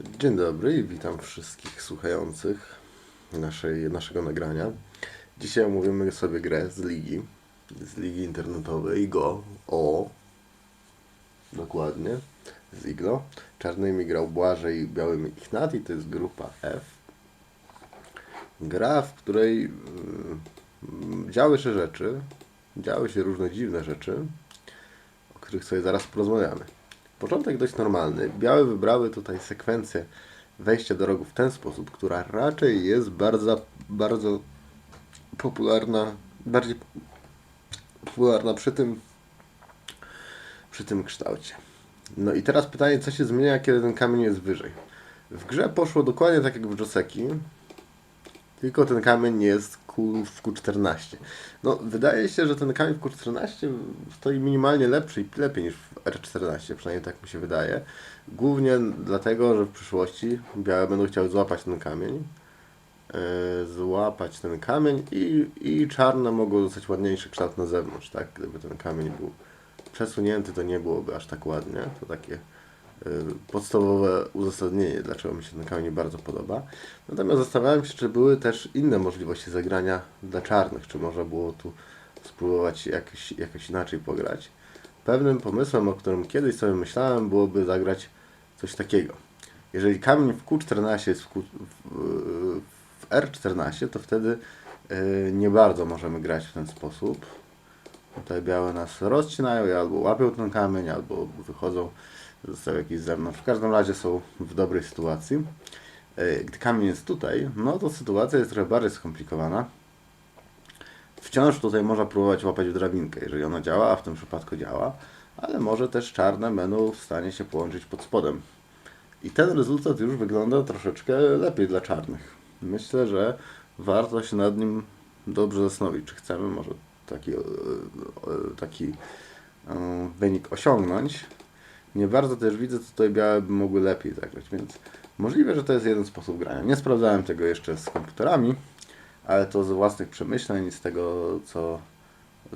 Dzień dobry i witam wszystkich słuchających naszej, naszego nagrania. Dzisiaj omówimy sobie grę z ligi, z ligi internetowej Go, o, dokładnie, z Iglo. Czarnymi grał Błażej, białymi Ignati, to jest grupa F. Gra, w której mm, działy się rzeczy, działy się różne dziwne rzeczy, o których sobie zaraz porozmawiamy. Początek dość normalny. Białe wybrały tutaj sekwencję wejścia do rogu w ten sposób, która raczej jest bardzo, bardzo popularna, bardziej popularna przy tym, przy tym kształcie. No i teraz pytanie, co się zmienia, kiedy ten kamień jest wyżej. W grze poszło dokładnie tak jak w Joseki, tylko ten kamień jest Q, w Q14. No, wydaje się, że ten kamień w Q14 stoi minimalnie lepszy i lepiej niż w R14, przynajmniej tak mi się wydaje. Głównie dlatego, że w przyszłości białe będą chciały złapać ten kamień. Yy, złapać ten kamień i, i czarne mogą dostać ładniejszy kształt na zewnątrz, tak? Gdyby ten kamień był przesunięty, to nie byłoby aż tak ładnie. To takie podstawowe uzasadnienie, dlaczego mi się ten kamień bardzo podoba. Natomiast zastanawiałem się, czy były też inne możliwości zagrania dla czarnych, czy można było tu spróbować jakoś, jakoś inaczej pograć. Pewnym pomysłem, o którym kiedyś sobie myślałem, byłoby zagrać coś takiego. Jeżeli kamień w Q14 jest w, Q, w, w R14, to wtedy y, nie bardzo możemy grać w ten sposób. Tutaj białe nas rozcinają albo łapią ten kamień, albo wychodzą, zostają jakieś zewnątrz. W każdym razie są w dobrej sytuacji. E, Gdy kamień jest tutaj, no to sytuacja jest trochę bardziej skomplikowana. Wciąż tutaj można próbować łapać w drabinkę, jeżeli ona działa, a w tym przypadku działa, ale może też czarne będą w stanie się połączyć pod spodem. I ten rezultat już wygląda troszeczkę lepiej dla czarnych. Myślę, że warto się nad nim dobrze zastanowić, czy chcemy może taki, e, e, taki wynik osiągnąć. Nie bardzo też widzę, co tutaj białe by mogły lepiej zagrać, więc możliwe, że to jest jeden sposób grania. Nie sprawdzałem tego jeszcze z komputerami, ale to z własnych przemyśleń, z tego, co,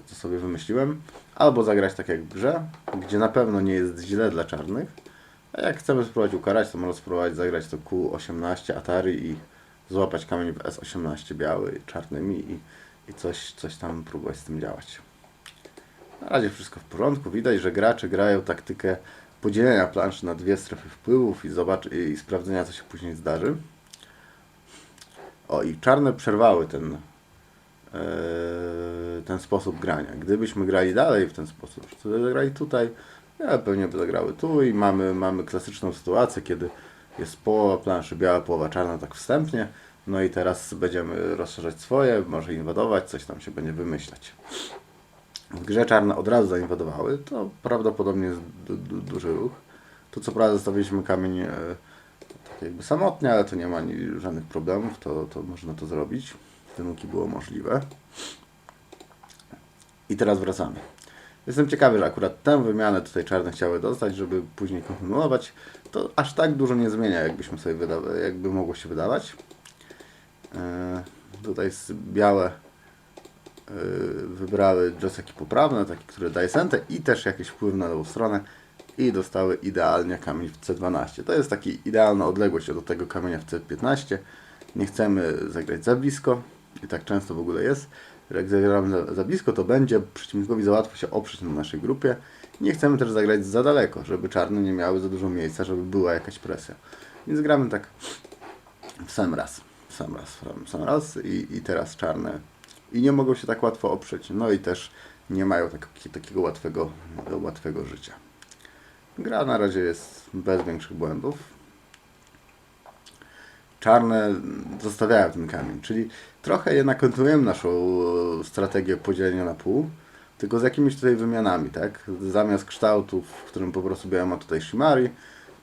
co sobie wymyśliłem. Albo zagrać tak jak w grze, gdzie na pewno nie jest źle dla czarnych, a jak chcemy spróbować ukarać, to można spróbować zagrać to Q18 Atari i złapać kamień w S18 biały, czarnymi i, i coś, coś tam próbować z tym działać. Na razie wszystko w porządku. Widać, że gracze grają taktykę podzielenia planszy na dwie strefy wpływów i, zobacz, i sprawdzenia, co się później zdarzy. O, i czarne przerwały ten, e, ten sposób grania. Gdybyśmy grali dalej w ten sposób, to zagrali tutaj, ja pewnie by zagrały tu i mamy, mamy klasyczną sytuację, kiedy jest połowa planszy biała, połowa czarna, tak wstępnie. No i teraz będziemy rozszerzać swoje, może inwadować, coś tam się będzie wymyślać. W grze czarne od razu zainwadowały, to prawdopodobnie jest du du duży ruch. Tu co prawda zostawiliśmy kamień e, tak jakby samotnie, ale to nie ma ni- żadnych problemów, to, to można to zrobić. Wyniki było możliwe. I teraz wracamy. Jestem ciekawy, że akurat tę wymianę tutaj czarne chciały dostać, żeby później kontynuować. To aż tak dużo nie zmienia, jakbyśmy sobie jakby mogło się wydawać. E, tutaj białe wybrały joseki poprawne, takie, które daje sentę i też jakiś wpływ na lewą stronę i dostały idealnie kamień w C12. To jest taki idealna odległość od tego kamienia w C15. Nie chcemy zagrać za blisko i tak często w ogóle jest. Jak zagramy za, za blisko, to będzie przeciwnikowi za łatwo się oprzeć na naszej grupie. Nie chcemy też zagrać za daleko, żeby czarne nie miały za dużo miejsca, żeby była jakaś presja. Więc gramy tak w sam raz. Sam raz, sam raz i, i teraz czarne. I nie mogą się tak łatwo oprzeć. No i też nie mają tak, takiego łatwego, łatwego życia. Gra na razie jest bez większych błędów. Czarne zostawiają ten kamień, czyli trochę jednak kontynuujemy naszą e, strategię podzielenia na pół, tylko z jakimiś tutaj wymianami, tak? Zamiast kształtu, w którym po prostu biała ma tutaj Shimari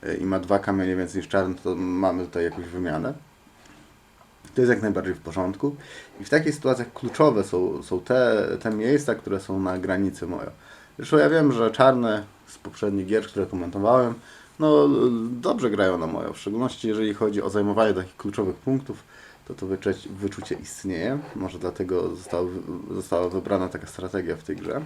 e, i ma dwa kamienie więcej niż czarny, to mamy tutaj jakąś wymianę. To jest jak najbardziej w porządku. I w takich sytuacjach kluczowe są, są te, te miejsca, które są na granicy mojo. Zresztą ja wiem, że czarne z poprzednich gier, które komentowałem, no dobrze grają na mojo. W szczególności jeżeli chodzi o zajmowanie takich kluczowych punktów, to to wyczucie, wyczucie istnieje. Może dlatego została, została wybrana taka strategia w tej grze.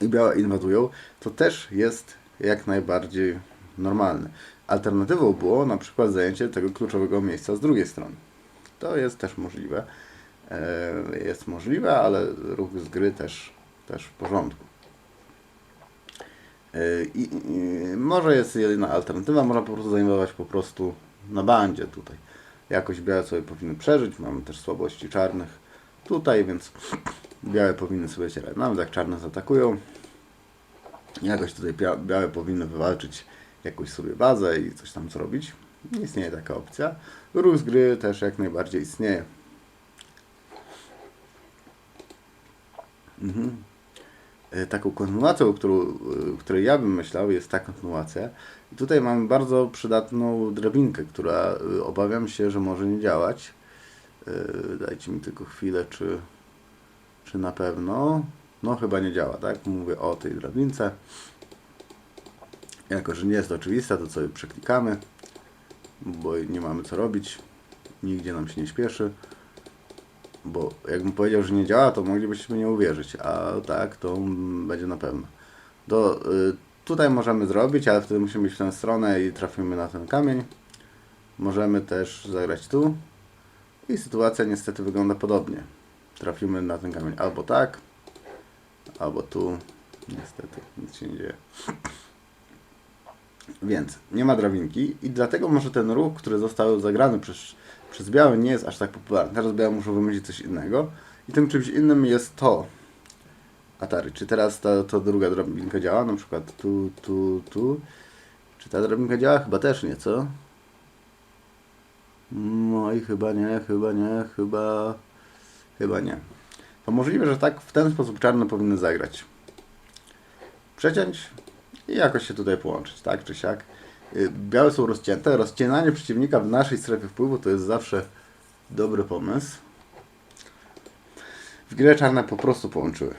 I białe inwadują. To też jest jak najbardziej normalny. Alternatywą było na przykład zajęcie tego kluczowego miejsca z drugiej strony. To jest też możliwe. E, Jest możliwe, ale ruch z gry też, też w porządku. E, I, i może jest jedyna alternatywa, można po prostu zajmować po prostu na bandzie tutaj. Jakoś białe sobie powinny przeżyć, mamy też słabości czarnych tutaj, więc białe powinny sobie radzić. Nawet jak czarne zaatakują, jakoś tutaj bia- białe powinny wywalczyć jakąś sobie bazę i coś tam zrobić. Nie istnieje taka opcja. Z gry też jak najbardziej istnieje. Mhm. E, Taką kontynuacją, którą, e, której ja bym myślał, jest ta kontynuacja. I tutaj mamy bardzo przydatną drabinkę, która e, obawiam się, że może nie działać. Dajcie mi tylko chwilę, czy, czy na pewno. No chyba nie działa, tak? Mówię o tej drabince. Jako, że nie jest oczywista, to sobie przeklikamy, bo nie mamy co robić. Nigdzie nam się nie śpieszy. Bo jakbym powiedział, że nie działa, to moglibyśmy nie uwierzyć, a tak, to będzie na pewno. To y, tutaj możemy zrobić, ale wtedy musimy iść w tę stronę i trafimy na ten kamień. Możemy też zagrać tu. I sytuacja niestety wygląda podobnie. Trafimy na ten kamień albo tak, albo tu. Niestety nic się nie dzieje. Więc nie ma drabinki i dlatego może ten ruch, który został zagrany przez, przez biały nie jest aż tak popularny. Teraz białe muszą wymyślić coś innego i tym czymś innym jest to. Atari. Czy teraz ta, ta druga drabinka działa? Na przykład tu, tu, tu. Czy ta drabinka działa? Chyba też nie, co? No i chyba nie, chyba nie, chyba... Chyba nie. To możliwe, że tak w ten sposób czarne powinny zagrać. Przeciąć i jakoś się tutaj połączyć, tak czy siak. Y, Białe są rozcięte. Rozcinanie przeciwnika w naszej strefie wpływu to jest zawsze dobry pomysł. W grę czarne po prostu połączyły.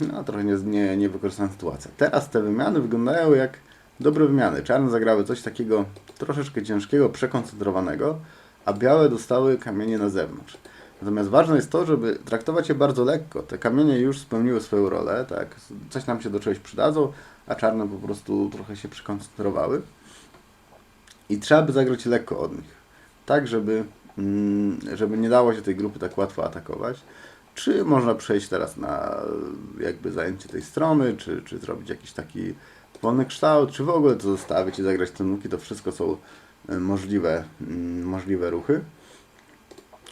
No, trochę nie, nie, niewykorzystana sytuacja. Teraz te wymiany wyglądają jak dobre wymiany. Czarne zagrały coś takiego troszeczkę ciężkiego, przekoncentrowanego, a białe dostały kamienie na zewnątrz. Natomiast ważne jest to, żeby traktować je bardzo lekko. Te kamienie już spełniły swoją rolę, tak? Coś nam się do czegoś przydadzą, a czarne po prostu trochę się przekoncentrowały. I trzeba by zagrać lekko od nich. Tak, żeby, mm, żeby nie dało się tej grupy tak łatwo atakować. Czy można przejść teraz na jakby zajęcie tej strony, czy, czy zrobić jakiś taki wolny kształt, czy w ogóle to zostawić i zagrać te nuki, to wszystko są e, możliwe, mm, możliwe ruchy.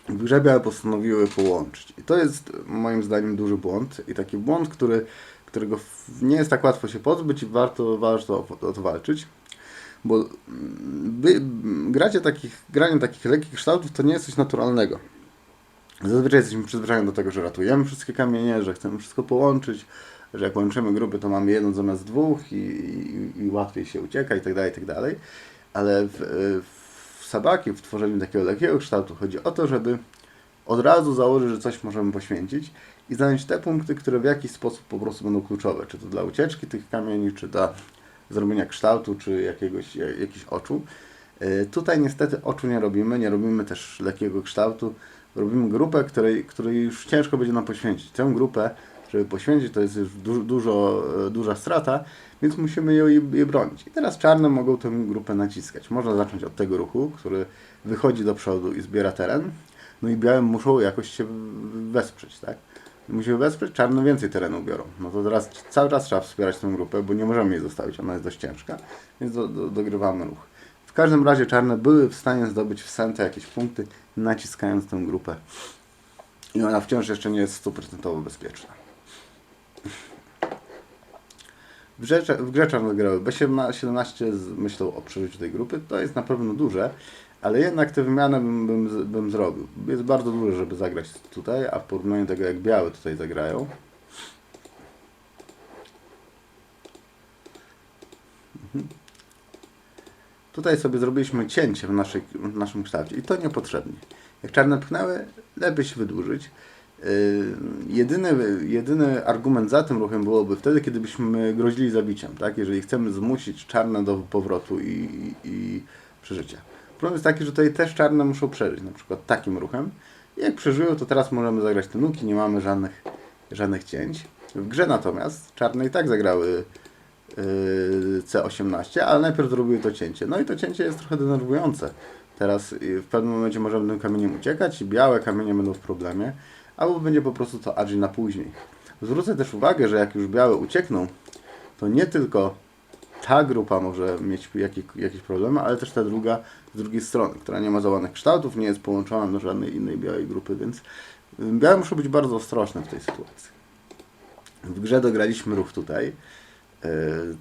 W grze białe postanowiły połączyć. I to jest moim zdaniem duży błąd i taki błąd, który, którego nie jest tak łatwo się pozbyć i warto, warto o, to walczyć. Bo mm, by, gracie takich, granie takich lekkich kształtów to nie jest coś naturalnego. Zazwyczaj jesteśmy przyzwyczajeni do tego, że ratujemy wszystkie kamienie, że chcemy wszystko połączyć, że jak łączymy grupy, to mamy jedną zamiast dwóch i, i, i łatwiej się ucieka i tak dalej, i tak dalej. Ale w, w sabaki, w tworzeniu takiego lekkiego kształtu chodzi o to, żeby od razu założyć, że coś możemy poświęcić i zająć te punkty, które w jakiś sposób po prostu będą kluczowe. Czy to dla ucieczki tych kamieni, czy dla zrobienia kształtu, czy jakiegoś, jak- jakichś oczu. E, Tutaj niestety oczu nie robimy, nie robimy też lekkiego kształtu. Robimy grupę, której, której już ciężko będzie nam poświęcić. Tę grupę, żeby poświęcić, to jest już du dużo, e, duża strata, więc musimy ją je, bronić. I teraz czarne mogą tę grupę naciskać. Można zacząć od tego ruchu, który wychodzi do przodu i zbiera teren. No i białe muszą jakoś się wesprzeć, tak? Musimy wesprzeć, czarne więcej terenu biorą. No to teraz cały czas trzeba wspierać tę grupę, bo nie możemy jej zostawić, ona jest dość ciężka, więc do, do, dogrywamy ruch. W każdym razie czarne były w stanie zdobyć w Sente jakieś punkty, naciskając tę grupę. I ona wciąż jeszcze nie jest stuprocentowo bezpieczna. W grze, w grze czarne grały B17 z myślą o przeżyciu tej grupy. To jest na pewno duże, ale jednak te wymiany bym, bym, bym zrobił. Jest bardzo duże, żeby zagrać tutaj, a w porównaniu tego jak białe tutaj zagrają. Mhm. Tutaj sobie zrobiliśmy cięcie w, naszej, w naszym kształcie i to niepotrzebnie. Jak czarne pchnęły, lepiej się wydłużyć. Yy, jedyny, jedyny argument za tym ruchem byłoby wtedy, kiedy byśmy grozili zabiciem, tak? Jeżeli chcemy zmusić czarne do powrotu i, i, przeżycia. Problem jest taki, że tutaj też czarne muszą przeżyć, na przykład takim ruchem. I jak przeżyją, to teraz możemy zagrać te nuki, nie mamy żadnych, żadnych cięć. W grze natomiast czarne i tak zagrały yy, C18, ale najpierw zrobiły to cięcie. No i to cięcie jest trochę denerwujące. Teraz yy, w pewnym momencie możemy tym kamieniem uciekać i białe kamienie będą w problemie, albo będzie po prostu to agi na później. Zwrócę też uwagę, że jak już białe uciekną, to nie tylko ta grupa może mieć jakieś, jakieś problemy, ale też ta druga z drugiej strony, która nie ma załanych kształtów, nie jest połączona do żadnej innej białej grupy, więc y, białe muszą być bardzo ostrożne w tej sytuacji. W grze dograliśmy ruch tutaj,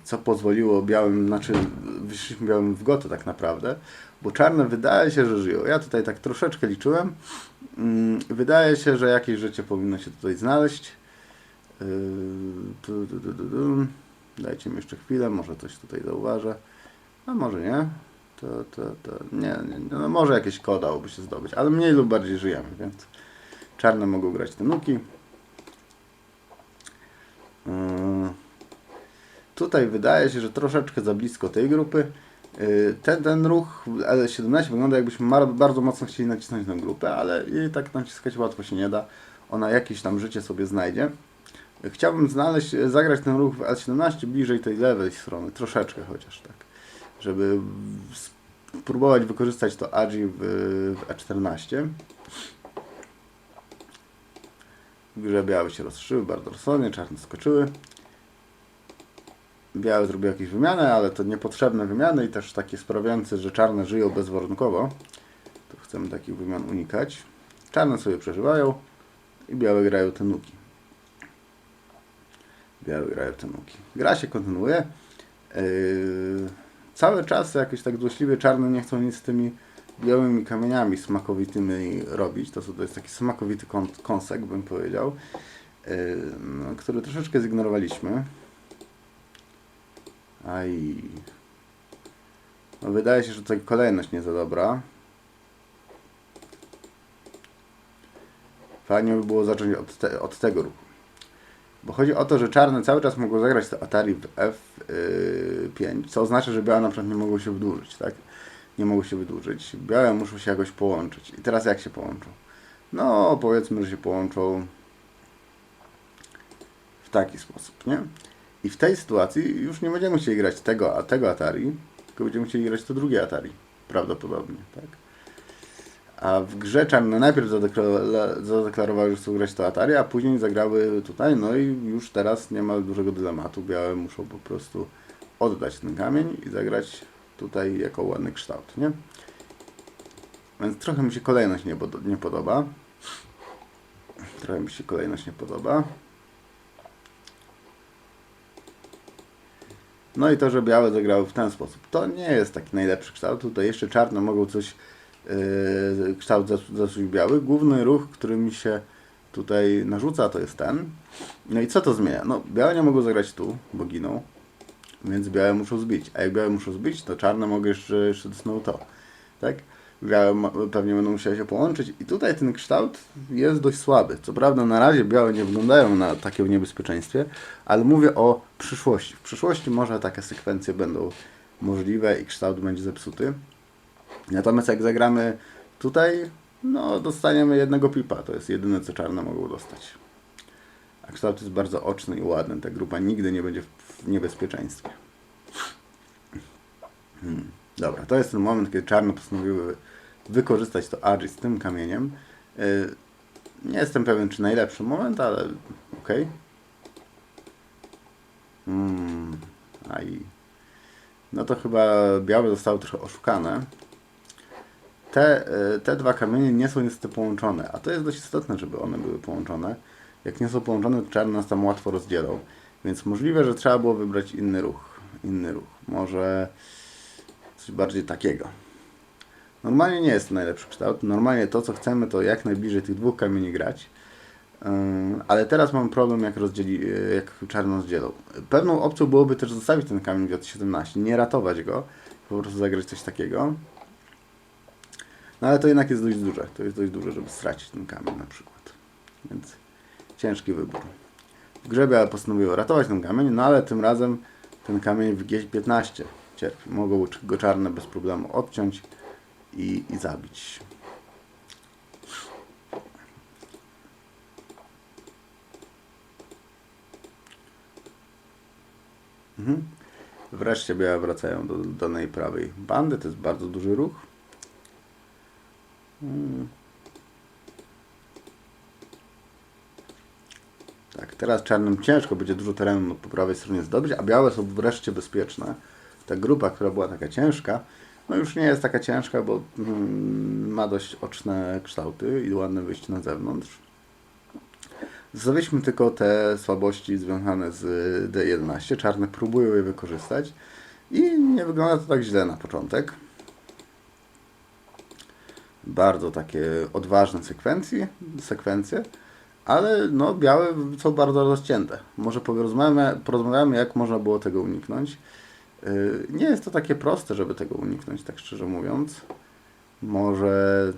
co pozwoliło białym, znaczy wyszliśmy białym w gotę tak naprawdę, bo czarne wydaje się, że żyją. Ja tutaj tak troszeczkę liczyłem. Mm, Wydaje się, że jakieś życie powinno się tutaj znaleźć. Tu. Dajcie mi jeszcze chwilę, może coś tutaj zauważę. A może nie. To, to, to nie, nie, nie. No może jakieś koda się zdobyć, ale mniej lub bardziej żyjemy, więc czarne mogą grać te nuki. Yy. Tutaj wydaje się, że troszeczkę za blisko tej grupy. Yy, Ten, ten ruch L17 wygląda jakbyśmy bardzo mocno chcieli nacisnąć tę grupę, ale jej tak naciskać łatwo się nie da. Ona jakieś tam życie sobie znajdzie. Chciałbym znaleźć, zagrać ten ruch w L17 bliżej tej lewej strony, troszeczkę chociaż tak, żeby spróbować wykorzystać to AGI w, w E14. W grze białe się rozszyły bardzo rozsądnie, czarne skoczyły. Białe zrobiły jakieś wymiany, ale to niepotrzebne wymiany i też takie sprawiające, że czarne żyją bezwarunkowo. To chcemy takich wymian unikać. Czarne sobie przeżywają i białe grają te nuki. Białe grają te nuki. Gra się kontynuuje. Yy, cały czas jakoś tak złośliwie czarne nie chcą nic z tymi białymi kamieniami smakowitymi robić. To, to jest taki smakowity kąsek, bym powiedział, yy, no, który troszeczkę zignorowaliśmy. Aj. No, wydaje się, że tutaj kolejność nie za dobra. Fajnie by było zacząć od, te, od tego ruchu. Bo chodzi o to, że czarne cały czas mogą zagrać to Atari w F5, co oznacza, że białe na przykład nie mogą się wydłużyć, tak? Nie mogą się wydłużyć. Białe muszą się jakoś połączyć. I teraz jak się połączą? No, powiedzmy, że się połączą w taki sposób, nie? I w tej sytuacji już nie będziemy chcieli grać tego, a tego Atari, tylko będziemy chcieli grać to drugie Atari. Prawdopodobnie, tak? A w grze czarne najpierw zadekla- zadeklarowały, że chcą grać to Atari, a później zagrały tutaj, no i już teraz nie ma dużego dylematu. Białe muszą po prostu oddać ten kamień i zagrać tutaj jako ładny kształt, nie? Więc trochę mi się kolejność nie, nie podoba. Trochę mi się kolejność nie podoba. No i to, że białe zagrały w ten sposób. To nie jest taki najlepszy kształt. Tutaj jeszcze czarne mogą coś yy, kształt zas- zasuć biały. Główny ruch, który mi się tutaj narzuca, to jest ten. No i co to zmienia? No, białe nie mogą zagrać tu, bo giną, więc białe muszą zbić. A jak białe muszą zbić, to czarne mogą jeszcze, jeszcze to. Tak? Białe pewnie będą musiały się połączyć i tutaj ten kształt jest dość słaby. Co prawda na razie białe nie wyglądają na takie niebezpieczeństwie, ale mówię o przyszłości. W przyszłości może takie sekwencje będą możliwe i kształt będzie zepsuty. Natomiast jak zagramy tutaj, no dostaniemy jednego pipa. To jest jedyne, co czarne mogą dostać. A kształt jest bardzo oczny i ładny. Ta grupa nigdy nie będzie w niebezpieczeństwie. Hmm. Dobra, to jest ten moment, kiedy czarne postanowiły wykorzystać to Agi z tym kamieniem. Yy, nie jestem pewien, czy najlepszy moment, ale okej. Mm, aj. No to chyba białe zostały trochę oszukane. Te, y, te dwa kamienie nie są niestety połączone, a to jest dość istotne, żeby one były połączone. Jak nie są połączone, to czarne nas tam łatwo rozdzielą. Więc możliwe, że trzeba było wybrać inny ruch. Inny ruch. Może coś bardziej takiego. Normalnie nie jest to najlepszy kształt. Normalnie to, co chcemy, to jak najbliżej tych dwóch kamieni grać. Ym, Ale teraz mam problem, jak, rozdzieli, y, jak czarno rozdzielą. Pewną opcją byłoby też zostawić ten kamień w J17, nie ratować go, po prostu zagrać coś takiego. No ale to jednak jest dość duże. To jest dość duże, żeby stracić ten kamień na przykład. Więc ciężki wybór. W grze białe postanowiło ratować ten kamień, no ale tym razem ten kamień w G15 cierpi. Mogą go czarne bez problemu odciąć i, i zabić. Mhm. Wreszcie białe wracają do danej prawej bandy. To jest bardzo duży ruch. Mm. Tak, teraz czarnym ciężko będzie dużo terenu po prawej stronie zdobyć, a białe są wreszcie bezpieczne. Ta grupa, która była taka ciężka, no już nie jest taka ciężka, bo mm, ma dość oczne kształty i ładne wyjście na zewnątrz. Zostawiliśmy tylko te słabości związane z D11. Czarne próbują je wykorzystać i nie wygląda to tak źle na początek. Bardzo takie odważne sekwencje, sekwencje ale no białe są bardzo rozcięte. Może porozmawiamy, porozmawiamy jak można było tego uniknąć. Yy, Nie jest to takie proste, żeby tego uniknąć, tak szczerze mówiąc. Może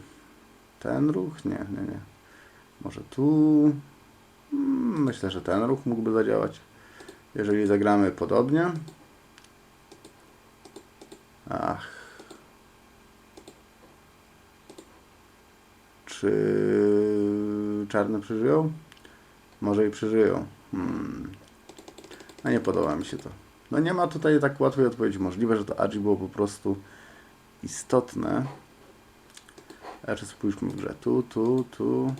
ten ruch? Nie, nie, nie. Może tu? Mm, Myślę, że ten ruch mógłby zadziałać. Jeżeli zagramy podobnie. Ach. Czy czarne przeżyją? Może i przeżyją. Hmm. No nie podoba mi się to. No nie ma tutaj tak łatwej odpowiedzi. Możliwe, że to Agi było po prostu istotne. Jeszcze spójrzmy w grze. Tu, tu, tu.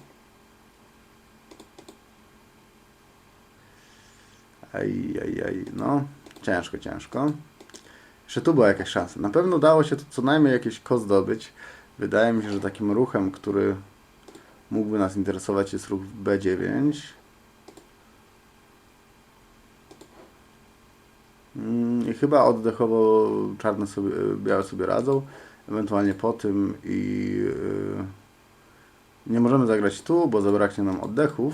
Aj, aj, aj. No, ciężko, ciężko. Jeszcze tu była jakaś szansa. Na pewno dało się tu co najmniej jakieś ko zdobyć. Wydaje mi się, że takim ruchem, który mógłby nas interesować jest ruch B9. I chyba oddechowo czarne sobie, białe sobie radzą. Ewentualnie po tym i yy, nie możemy zagrać tu, bo zabraknie nam oddechów.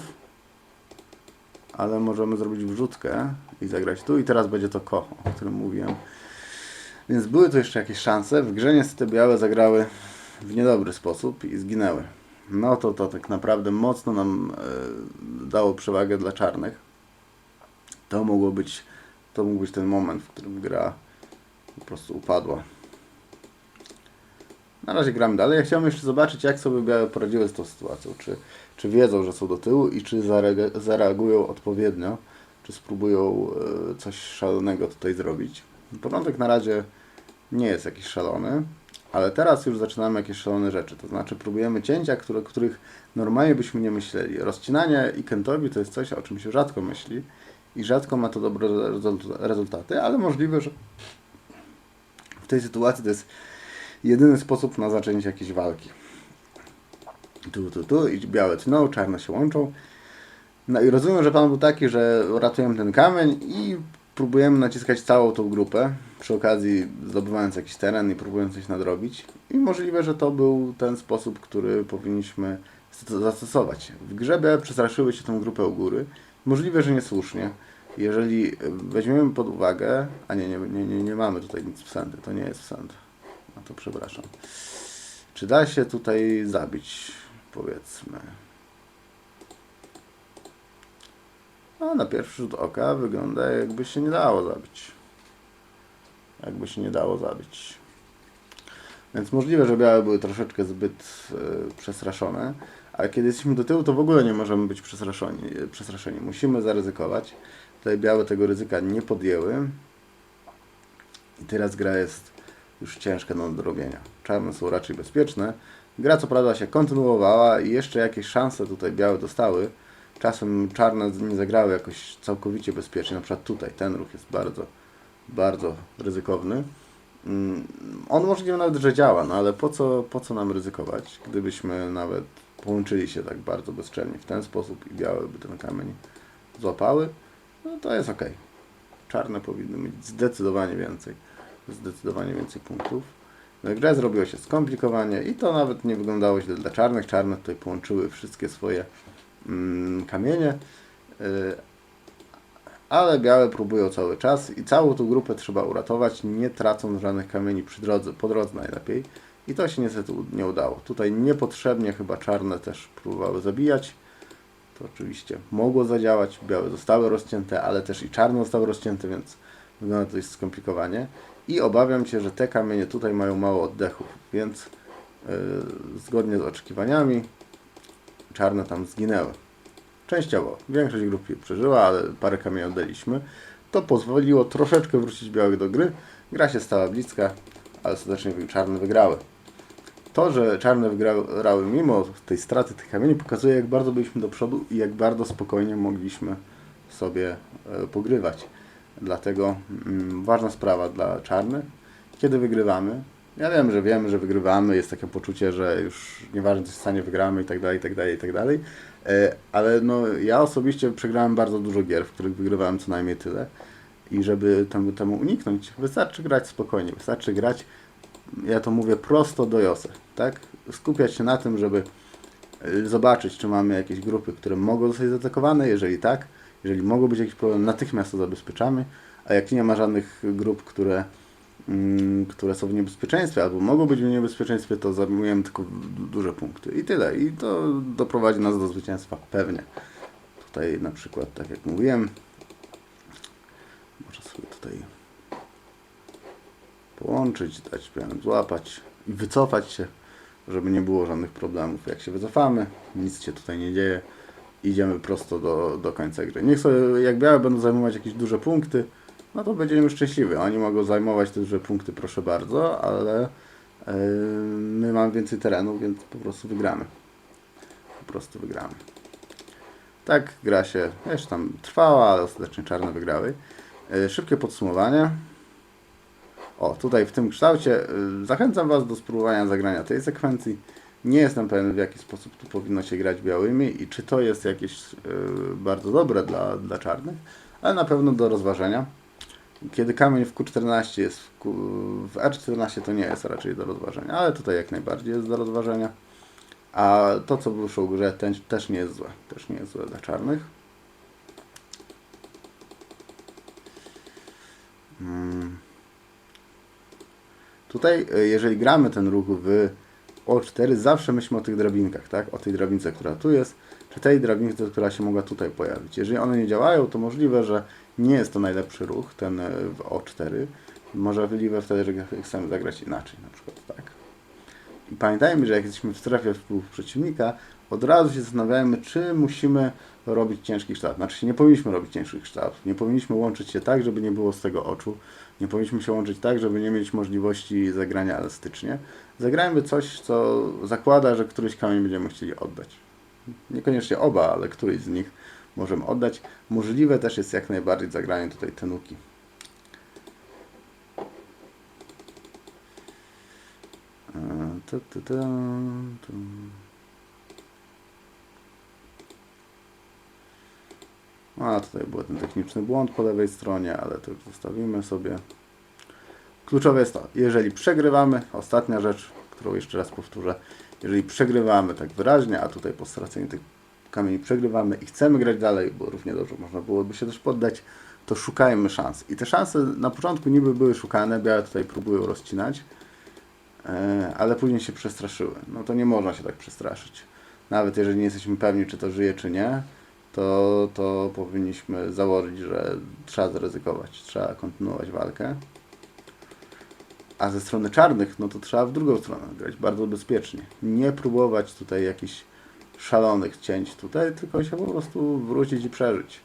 Ale możemy zrobić wrzutkę i zagrać tu i teraz będzie to ko, o którym mówiłem. Więc były tu jeszcze jakieś szanse. W grze niestety białe zagrały w niedobry sposób i zginęły. No to to tak naprawdę mocno nam e, dało przewagę dla czarnych. To mogło być, to mógł być ten moment, w którym gra po prostu upadła. Na razie gramy dalej. Ja chciałem jeszcze zobaczyć, jak sobie białe poradziły z tą sytuacją. Czy, czy wiedzą, że są do tyłu i czy zarege- zareagują odpowiednio, czy spróbują e, coś szalonego tutaj zrobić. Początek na razie nie jest jakiś szalony, ale teraz już zaczynamy jakieś szalone rzeczy. To znaczy próbujemy cięcia, które, których normalnie byśmy nie myśleli. Rozcinanie i kętowi to jest coś, o czym się rzadko myśli i rzadko ma to dobre rezult- rezultaty, ale możliwe, że w tej sytuacji to jest jedyny sposób na zaczęcie jakiejś walki. Tu, tu, tu i białe tną, czarne się łączą. No i rozumiem, że plan był taki, że ratujemy ten kamień i próbujemy naciskać całą tą grupę, przy okazji zdobywając jakiś teren i próbując coś nadrobić. I możliwe, że to był ten sposób, który powinniśmy st- zastosować. W grze białe przestraszyły się tą grupę u góry. Możliwe, że niesłusznie. Jeżeli weźmiemy pod uwagę, a nie, nie, nie, nie, mamy tutaj nic w sędy, to nie jest w sęd. No to przepraszam. Czy da się tutaj zabić, powiedzmy? No, na pierwszy rzut oka wygląda jakby się nie dało zabić. Jakby się nie dało zabić. Więc możliwe, że białe były troszeczkę zbyt e, przestraszone, ale kiedy jesteśmy do tyłu, to w ogóle nie możemy być przestraszeni. przestraszeni. Musimy zaryzykować. Tutaj białe tego ryzyka nie podjęły. I teraz gra jest już ciężka do nadrobienia. Czarne są raczej bezpieczne. Gra co prawda się kontynuowała i jeszcze jakieś szanse tutaj białe dostały. Czasem czarne nie zagrały jakoś całkowicie bezpiecznie. Na przykład tutaj ten ruch jest bardzo, bardzo ryzykowny. Mm, On możliwe nawet, że działa, no ale po co, po co nam ryzykować, gdybyśmy nawet połączyli się tak bardzo bezczelnie w ten sposób i białe by ten kamień złapały, no to jest ok. Czarne powinny mieć zdecydowanie więcej, zdecydowanie więcej punktów. No, grę zrobiło się skomplikowanie i to nawet nie wyglądało źle dla czarnych. Czarne tutaj połączyły wszystkie swoje mm, kamienie, y, ale białe próbują cały czas i całą tą grupę trzeba uratować, nie tracąc żadnych kamieni przy drodze, po drodze najlepiej. I to się niestety nie udało. Tutaj niepotrzebnie chyba czarne też próbowały zabijać. To oczywiście mogło zadziałać. Białe zostały rozcięte, ale też i czarne zostały rozcięte, więc wygląda to dość skomplikowanie. I obawiam się, że te kamienie tutaj mają mało oddechów, więc yy, zgodnie z oczekiwaniami czarne tam zginęły. Częściowo. Większość grupy przeżyła, ale parę kamieni oddaliśmy. To pozwoliło troszeczkę wrócić białych do gry. Gra się stała bliska, ale ostatecznie czarne wygrały. To, że czarne wygrały mimo tej straty tych kamieni pokazuje jak bardzo byliśmy do przodu i jak bardzo spokojnie mogliśmy sobie e, pogrywać. Dlatego mm, ważna sprawa dla czarnych, kiedy wygrywamy. Ja wiem, że wiemy, że wygrywamy, jest takie poczucie, że już nieważne co się stanie, wygramy i tak dalej, i tak dalej, i tak dalej. E, Ale no, ja osobiście przegrałem bardzo dużo gier, w których wygrywałem co najmniej tyle. I żeby temu, temu uniknąć, wystarczy grać spokojnie, wystarczy grać, ja to mówię prosto do Jose, tak? Skupiać się na tym, żeby y, zobaczyć, czy mamy jakieś grupy, które mogą zostać zaatakowane. Jeżeli tak, jeżeli mogą być jakieś problemy, natychmiast to zabezpieczamy. A jak nie ma żadnych grup, które, mm, które są w niebezpieczeństwie albo mogą być w niebezpieczeństwie, to zajmujemy tylko du- duże punkty. I tyle. I to doprowadzi nas do zwycięstwa pewnie. Tutaj na przykład, tak jak mówiłem, może sobie tutaj połączyć, dać pianem złapać i wycofać się, żeby nie było żadnych problemów. Jak się wycofamy, nic się tutaj nie dzieje, idziemy prosto do, do końca gry. Niech sobie, jak białe będą zajmować jakieś duże punkty, no to będziemy szczęśliwi. Oni mogą zajmować te duże punkty, proszę bardzo, ale yy, my mamy więcej terenu, więc po prostu wygramy. Po prostu wygramy. Tak gra się jeszcze tam trwała, ale ostatecznie czarne wygrały. Yy, szybkie podsumowanie. O, tutaj w tym kształcie y, zachęcam Was do spróbowania zagrania tej sekwencji. Nie jestem pewien w jaki sposób tu powinno się grać białymi i czy to jest jakieś y, bardzo dobre dla, dla czarnych, ale na pewno do rozważenia. Kiedy kamień w Q14 jest w, Q, w R14 to nie jest raczej do rozważenia, ale tutaj jak najbardziej jest do rozważenia. A to co wyszło w grze ten, też nie jest złe, też nie jest złe dla czarnych. Mm. Tutaj, e, jeżeli gramy ten ruch w O4, zawsze myślmy o tych drabinkach, tak? O tej drabince, która tu jest, czy tej drabince, która się mogła tutaj pojawić. Jeżeli one nie działają, to możliwe, że nie jest to najlepszy ruch, ten e, w O4. Możliwe wtedy, że chcemy zagrać inaczej, na przykład, tak? I pamiętajmy, że jak jesteśmy w strefie wpływów przeciwnika, od razu się zastanawiajmy, czy musimy robić ciężki kształt. Znaczy nie powinniśmy robić ciężkich kształtów. Nie powinniśmy łączyć się tak, żeby nie było z tego oczu. Nie powinniśmy się łączyć tak, żeby nie mieć możliwości zagrania elastycznie. Zagrajmy coś, co zakłada, że któryś kamień będziemy chcieli oddać. Niekoniecznie oba, ale któryś z nich możemy oddać. Możliwe też jest jak najbardziej zagranie tutaj tenuki. E, tu, tu, tu, A tutaj był ten techniczny błąd po lewej stronie, ale to już zostawimy sobie. Kluczowe jest to, jeżeli przegrywamy, ostatnia rzecz, którą jeszcze raz powtórzę, jeżeli przegrywamy tak wyraźnie, a tutaj po straceniu tych kamieni przegrywamy i chcemy grać dalej, bo równie dobrze można byłoby się też poddać, to szukajmy szans. I te szanse na początku niby były szukane, białe tutaj próbują rozcinać, e, ale później się przestraszyły. No to nie można się tak przestraszyć. Nawet jeżeli nie jesteśmy pewni, czy to żyje, czy nie, to, to powinniśmy założyć, że trzeba zaryzykować, trzeba kontynuować walkę. A ze strony czarnych, no to trzeba w drugą stronę grać bardzo bezpiecznie. Nie próbować tutaj jakichś szalonych cięć tutaj, tylko się po prostu wrócić i przeżyć.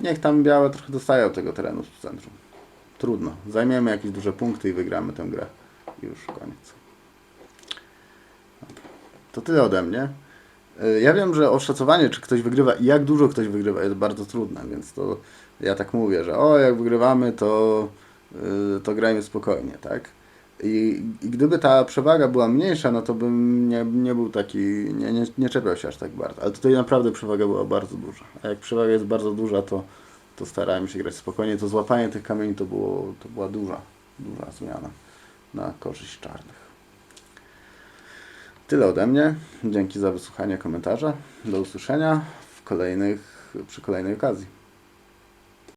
Niech tam białe trochę dostają tego terenu z centrum. Trudno. Zajmiemy jakieś duże punkty i wygramy tę grę. Już koniec. To tyle ode mnie. Y, Ja wiem, że oszacowanie, czy ktoś wygrywa i jak dużo ktoś wygrywa jest bardzo trudne, więc to ja tak mówię, że o, jak wygrywamy, to, y, to grajmy spokojnie, tak? I, I gdyby ta przewaga była mniejsza, no to bym nie, nie był taki, nie, nie, nie czepiał się aż tak bardzo. Ale tutaj naprawdę przewaga była bardzo duża. A jak przewaga jest bardzo duża, to, to starałem się grać spokojnie. To złapanie tych kamieni to, było, to była duża, duża zmiana na korzyść czarnych. Tyle ode mnie. Dzięki za wysłuchanie komentarza. Do usłyszenia w kolejnych, przy kolejnej okazji.